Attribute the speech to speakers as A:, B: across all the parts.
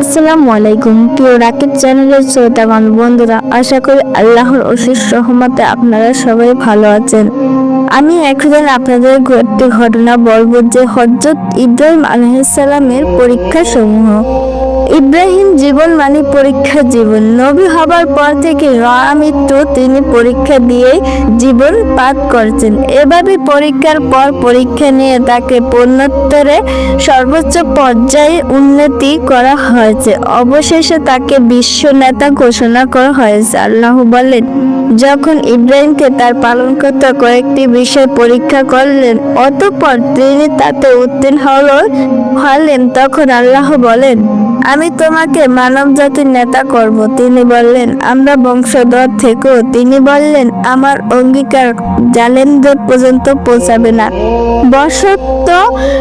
A: আসসালামু আলাইকুম, প্রিয় রাকেট চ্যানেলের শ্রোতাগণ বন্ধুরা, আশা করি আল্লাহর অশেষ রহমতে আপনারা সবাই ভালো আছেন। আমি এখন আপনাদের একটি ঘটনা বলব যে হজরত ইব্রাহিম আলহিসাল্লামের পরীক্ষা সমূহ ইব্রাহিম জীবন মানে পরীক্ষা জীবন। নবী হবার পর থেকে রয়া মৃত্যু তিনি পরীক্ষা দিয়ে জীবন পাত করছেন। এভাবে পরীক্ষার পর পরীক্ষা নিয়ে তাকে পূর্ণোত্তরে সর্বোচ্চ পর্যায়ে উন্নতি করা হয়েছে। অবশেষে তাকে বিশ্ব নেতা ঘোষণা করা হয়েছে। আল্লাহ বলেন যখন ইব্রাহিমকে তার পালনকর্তা কয়েকটি বিষয় পরীক্ষা করলেন, অতঃপর তিনি তাতে উত্তীর্ণ হল- হলেন, তখন আল্লাহ বলেন, আমি তোমাকে মানব জাতির নেতা করব। তিনি বললেন, আমরা বংশধর থেকেও। তিনি বললেন, আমার অঙ্গীকার জালেমদের পর্যন্ত পৌঁছাবে না। বশত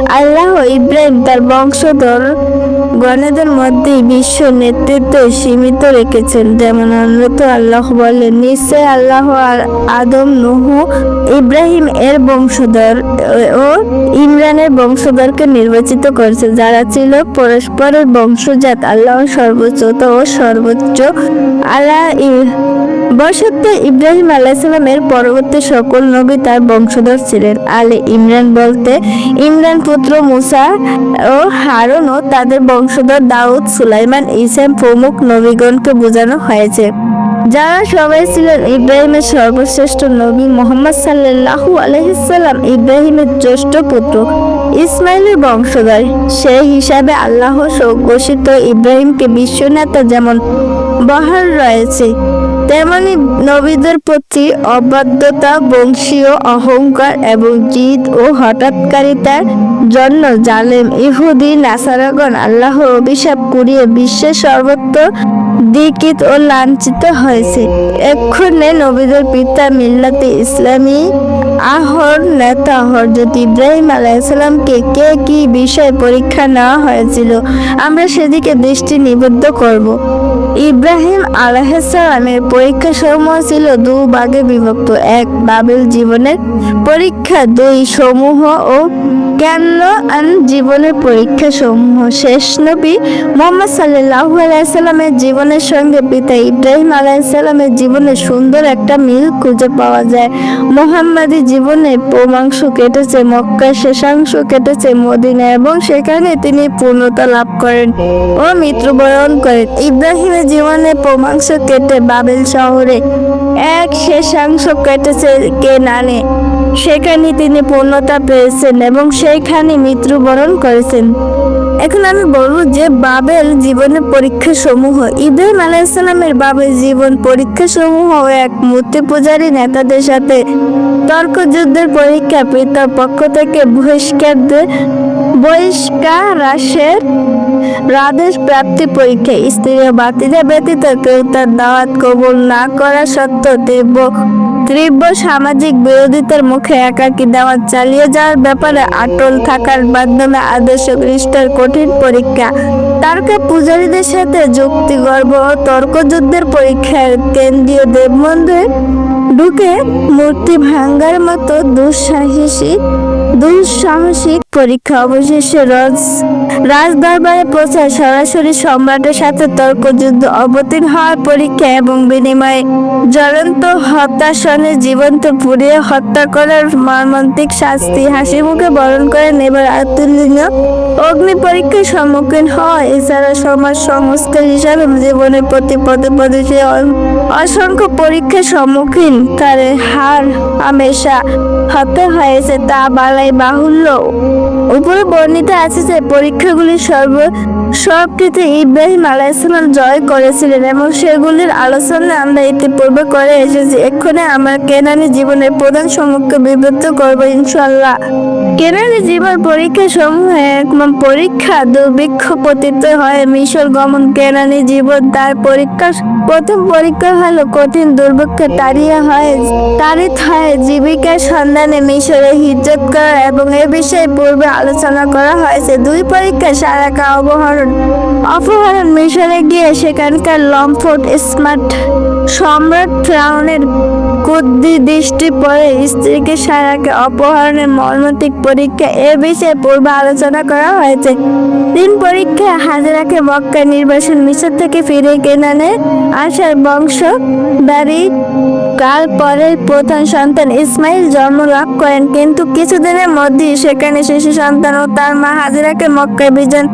A: আল্লাহ ইব্রাহিম তার বংশধর গণেদের মধ্যে বিশ্ব নেতৃত্ব সীমিত রেখেছেন, যেমন অন্যত আল্লাহ বলেন নিশ্চয় আল্লাহ আদম নুহু, ইব্রাহিম এর বংশধর ও ইমরানের বংশধরকে নির্বাচিত করেছে যারা ছিল পরস্পরের বংশজাত আল্লাহ সর্বোচ্চ ও সর্বোচ্চ ই- বশত ইব্রাহিম আলাইসালামের পরবর্তী সকল নবী তার বংশধর ছিলেন। আলে ইমরান বলতে, ইমরান পুত্র মুসা ও হারুন ও তাদের বংশধর দাউদ সুলাইমান ইসাম প্রমুখ নবীগণকে বোঝানো হয়েছে। যারা সবাই ছিলেন ইব্রাহিমের সর্বশ্রেষ্ঠ নবী মোহাম্মদ সাল্লাহু আলহিসাল্লাম ইব্রাহিমের জ্যেষ্ঠ পুত্র ইসমাইলের বংশধর, সেই হিসাবে আল্লাহ ঘোষিত ইব্রাহিমকে বিশ্বনেতা যেমন বহার রয়েছে তেমনি নবীদের প্রতি অবাধ্যতা, বংশীয় অহংকার এবং জিদ ও হঠাৎকারিতার জন্য জালেম, ইহুদি, নাসারাগণ আল্লাহ অভিশাপ কুড়িয়ে বিশ্বের সর্বত্র দিকিত ও লাঞ্ছিত হয়েছে। এক্ষণে নবীদের পিতা মিল্লাতে ইসলামী আহর নেতা হরজত ইব্রাহিম আলাইসালামকে কে কি বিষয়ে পরীক্ষা নেওয়া হয়েছিল, আমরা সেদিকে দৃষ্টি নিবদ্ধ করব। ইব্রাহিম আলাইসালামের পরীক্ষা সমূহ ছিল দু ভাগে বিভক্ত। এক, বাবেল জীবনের পরীক্ষা। দুই, সমূহ ও জ্ঞান জীবনের পরীক্ষা সমূহ শেষ নবী মোহাম্মদ সাল্লাল্লাহু আলাইসাল্লামের জীবনের সঙ্গে পিতা ইব্রাহিম আলাইসাল্লামের জীবনে সুন্দর একটা মিল খুঁজে পাওয়া যায়। মোহাম্মদী জীবনে পূর্বাংশ কেটেছে, মক্কার শেষাংশ কেটেছে মদিনা এবং সেখানে তিনি পূর্ণতা লাভ করেন ও মৃত্যুবরণ করেন। ইব্রাহিমের জীবনে পূর্বাংশ কেটে বাবেল শহরে এক শেষাংশ কেটেছে কেনানে। সেখানে তিনি পূর্ণতা পেয়েছেন এবং সেইখানে মৃত্যুবরণ করেছেন। এখন আমি বলব যে বাবেল জীবনের পরীক্ষা সমূহ ইব্রাহিম আলাইসালামের বাবেল জীবন পরীক্ষা সমূহ এক মূর্তি পূজারী নেতাদের সাথে তর্ক যুদ্ধের পরীক্ষা পিতার পক্ষ থেকে বহিষ্কার বহিষ্কার হ্রাসের রাধেশ প্রাপ্তি পরীক্ষা স্ত্রী ও বাতিজা ব্যতীত কেউ তার দাওয়াত কবুল না করা সত্ত্বেও তীব্র তীব্র সামাজিক বিরোধিতার মুখে একাকী দাওয়াত চালিয়ে যাওয়ার ব্যাপারে আটল থাকার মাধ্যমে আদর্শ খ্রিস্টার কঠিন পরীক্ষা। তারকা পূজারীদের সাথে যুক্তি, গর্ব ও তর্কযুদ্ধের পরীক্ষার কেন্দ্রীয় দেব মন্দিরে ঢুকে মূর্তি ভাঙ্গার মতো দুঃসাহসী দুঃসাহসিক পরীক্ষা অবশেষে রাজ রাজ দরবারে পৌঁছায় সরাসরি সম্রাটের সাথে তর্কযুদ্ধ অবতীর্ণ হওয়ার পরীক্ষা এবং বিনিময়ে জ্বলন্ত হতাশনে জীবন্ত পুড়িয়ে হত্যা করার মর্মান্তিক শাস্তি হাসি মুখে বরণ করেন এবার আতুলনীয় অগ্নি পরীক্ষার সম্মুখীন হয়। এছাড়া সমাজ সংস্কার হিসাবে জীবনের প্রতি পদে পদে সে অসংখ্য পরীক্ষার সম্মুখীন তার হার হামেশা হতে হয়েছে তা বালাই বাহুল্য। উপরে বর্ণিত আছে যে পরীক্ষাগুলি সর্ব সবকিছু ইব্রাহিম আলাইসালাম জয় করেছিলেন এবং সেগুলির আলোচনা আমরা ইতিপূর্বে করে এসেছি। এক্ষণে আমার কেনানি জীবনের প্রধান সম্মুখে বিবৃত করব ইনশাল্লাহ কেনানি জীবন পরীক্ষা সমূহে পরীক্ষা দুর্ভিক্ষ পতিত হয়। মিশর গমন কেনানি জীবন তার পরীক্ষা, প্রথম পরীক্ষা হলো কঠিন দুর্ভিক্ষ তাড়িয়ে হয়, তারিত হয়। জীবিকার সন্ধানে মিশরে হিজরত করা এবং এ বিষয়ে পূর্বে আলোচনা করা হয়েছে। দুই পরীক্ষা সারাকা অপহরণ অপহরণ মিশরে গিয়ে সেখানকার লম্ফট স্মার্ট সম্রাট ফ্রাউনের কুদ্দি দৃষ্টি পড়ে। স্ত্রীকে সারাকে অপহরণের মর্মান্তিক পরীক্ষা এ বিষয়ে পূর্বে আলোচনা করা হয়েছে। তিন পরীক্ষায় হাজারাকে মক্কা নির্বাসন মিশর থেকে ফিরে কেনানে আসার বংশ বাড়ি কাল পরের প্রধান সন্তান ইসমাইল জন্ম লাভ করেন, কিন্তু কিছুদিনের মধ্যেই সেখানে শিশু সন্তান ও তার মা হাজিরাকে মক্কায় বিজন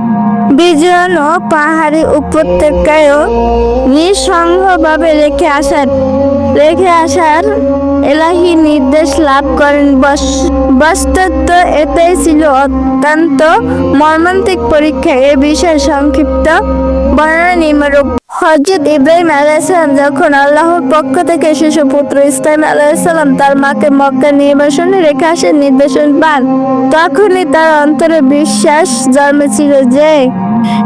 A: বিজন ও পাহাড়ি উপত্যকায়ও নিঃসংগভাবে রেখে আসার রেখে আসার এলাহি নির্দেশ লাভ করেন। বস- বাস্তবত এটাই ছিল অত্যন্ত মর্মান্তিক পরীক্ষা। এ বিষয়ে সংক্ষিপ্ত বর্ণনা নিম্নরূপ। হজরত ইব্রাহিম আলাইসালাম যখন আল্লাহর পক্ষ থেকে শিশু পুত্র ইসলাম আলাইসালাম তার মাকে মক্কা নির্বাসনে রেখে আসার নির্দেশন পান, তখনই তার অন্তরে বিশ্বাস জন্মেছিল যে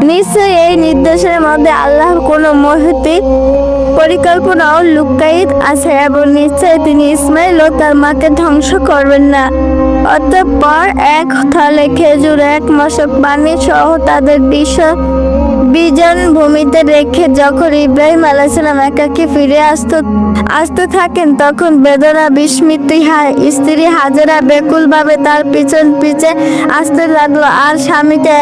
A: নিশ্চয়ই এই নির্দেশের মধ্যে আল্লাহর কোনো মহতি পরিকল্পনাও লুকায়িত আছে এবং নিশ্চয় তিনি ইসমাইল ও তার মাকে ধ্বংস করবেন না। অতঃপর এক থলে খেজুর এক মশক পানি সহ তাদের দৃশ্য বিজন ভূমিতে রেখে যখন ইব্রাহিম আলাইসালাম একাকে ফিরে আসত, আসতে থাকেন, তখন বেদনা, বিস্মিত স্ত্রী হাজারা বেকুলভাবে তার পিছন পিছে আসতে লাগল। আর স্বামীকে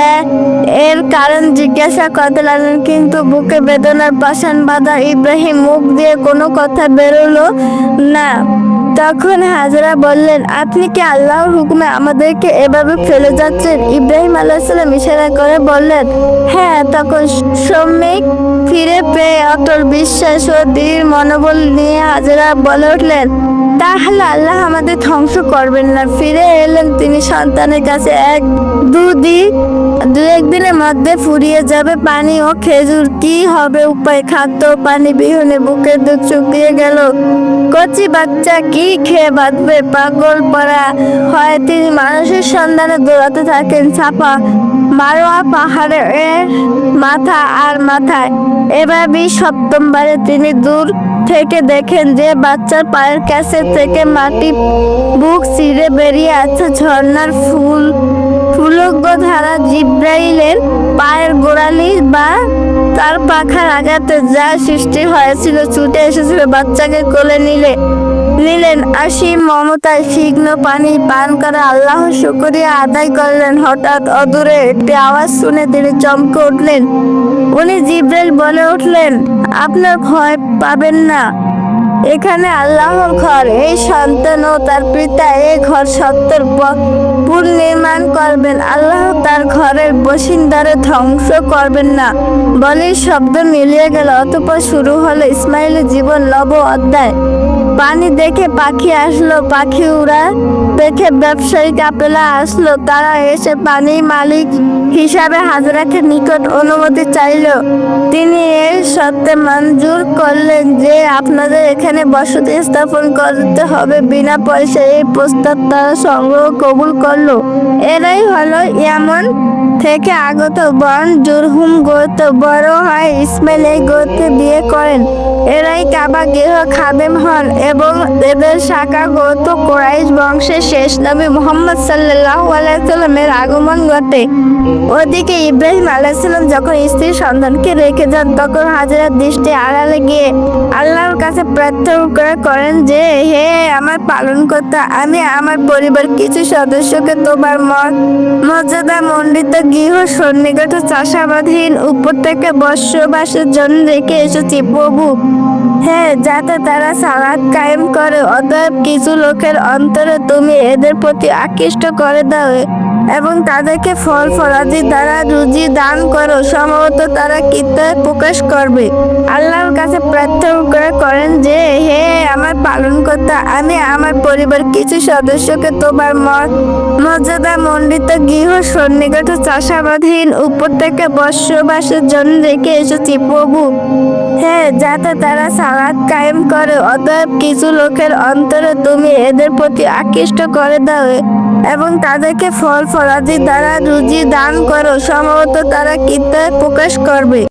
A: এর কারণ জিজ্ঞাসা করতে লাগলেন, কিন্তু বুকে বেদনার পাষাণ বাঁধা ইব্রাহিম মুখ দিয়ে কোনো কথা বেরোলো না। তখন হাজরা বললেন, আপনি কি আল্লাহর হুকুমে আমাদেরকে এভাবে ফেলে যাচ্ছেন? ইব্রাহিম আল্লাহ সাল্লাম ইশারা করে বললেন হ্যাঁ তখন শ্রমিক ফিরে পেয়ে অটল বিশ্বাস ও দৃঢ় মনোবল নিয়ে হাজরা বলে উঠলেন, তাহলে আল্লাহ আমাদের ধ্বংস করবেন না। ফিরে এলেন তিনি সন্তানের কাছে এক দুদিন দু একদিনের মধ্যে ফুরিয়ে যাবে পানি ও খেজুর। কি হবে উপায়? খাদ্য পানি বিহনে বুকের দুধ শুকিয়ে গেল। কচি বাচ্চা কি খেয়ে বাঁধবে পাগল পড়া হয় তিনি মানুষের সন্ধানে দৌড়াতে থাকেন। ছাপা মারোয়া পাহাড়ে মাথা আর মাথায়। এভাবেই সপ্তমবারে তিনি দূর থেকে দেখেন যে বাচ্চার পায়ের কাছে থেকে মাটি বুক ছিঁড়ে বেরিয়ে আছে ঝর্ণার ফুল। ফুলজ্ঞ ধারা জিব্রাইলের পায়ের গোড়ালি বা তার পাখার আঘাতে যা সৃষ্টি হয়েছিল, ছুটে এসেছিল বাচ্চাকে কোলে নিলে। নিলেন আসিম মমতায় সিগ্ন পানি পান করে আল্লাহ শুকরিয়া আদায় করলেন। হঠাৎ অদূরে একটি আওয়াজ শুনে তিনি চমকে উঠলেন। উনি জিব্রাইল বলে উঠলেন, আপনার ভয় পাবেন না। এখানে আল্লাহর ঘর। এই সন্তান ও তার পিতা এই ঘর সত্তর পুনর্নির্মাণ করবেন। আল্লাহ তার ঘরের বসিন্দারে ধ্বংস করবেন না। বলে শব্দ মিলিয়ে গেল। অতপর শুরু হলো ইসমাইলের জীবন লব অধ্যায়। পানি দেখে পাখি আসলো, পাখি উড়া দেখে ব্যবসায়ী কাপেলা আসলো। তারা এসে পানি মালিক হিসাবে হাজরাকে নিকট অনুমতি চাইল। তিনি এর সত্ত্বে মঞ্জুর করলেন যে, আপনাদের এখানে বসতি স্থাপন করতে হবে বিনা পয়সায়। এই প্রস্তাব তারা সংগ্রহ কবুল করল। এরাই হলো ইয়ামন থেকে আগত বন জুরহুম গোত্র বড় হয়, ইসমাইল এই বিয়ে করেন। এরাই কাবা গৃহ খাদেম হন এবং এদের শাখা গোত্র কোরাইশ বংশের শেষ নবী মোহাম্মদ সাল্লাহ আলাইসাল্লামের আগমন ঘটে। ওদিকে ইব্রাহিম আলাইসাল্লাম যখন স্ত্রীর সন্তানকে রেখে যান, তখন হাজারের দৃষ্টি আড়ালে গিয়ে আল্লাহর কাছে প্রার্থনা করে করেন যে, হে আমার পালন করতে আমি আমার পরিবার কিছু সদস্যকে তোমার মর্যাদা মণ্ডিত গৃহ সন্নিগত চাষাবাদহীন উপত্যকা বসবাসের জন্য রেখে এসেছি, প্রভু। হ্যাঁ যাতে তারা সালাদ কায়েম করে, অতএব কিছু লোকের অন্তরে তুমি এদের প্রতি আকৃষ্ট করে দাও। এবং তাদেরকে ফল ফলাদি দ্বারা রুজি দান করো। সম্ভবত তারা কিতাব প্রকাশ করবে। আল্লাহর কাছে প্রার্থনা করে করেন যে, হে আমার পালন পালনকর্তা, আমি আমার পরিবার কিছু সদস্যকে তোমার মর্যাদা মণ্ডিত গৃহ সন্নিকট চাষাবাদহীন উপত্যকা বসবাসের জন্য রেখে এসেছি, প্রভু। হ্যাঁ যাতে তারা সালাদ কায়েম করে, অতএব কিছু লোকের অন্তরে তুমি এদের প্রতি আকৃষ্ট করে দাও। এবং তাদেরকে ফল ফলাদি দ্বারা রুজি দান করো। সম্ভবত তারা কিতাব প্রকাশ করবে।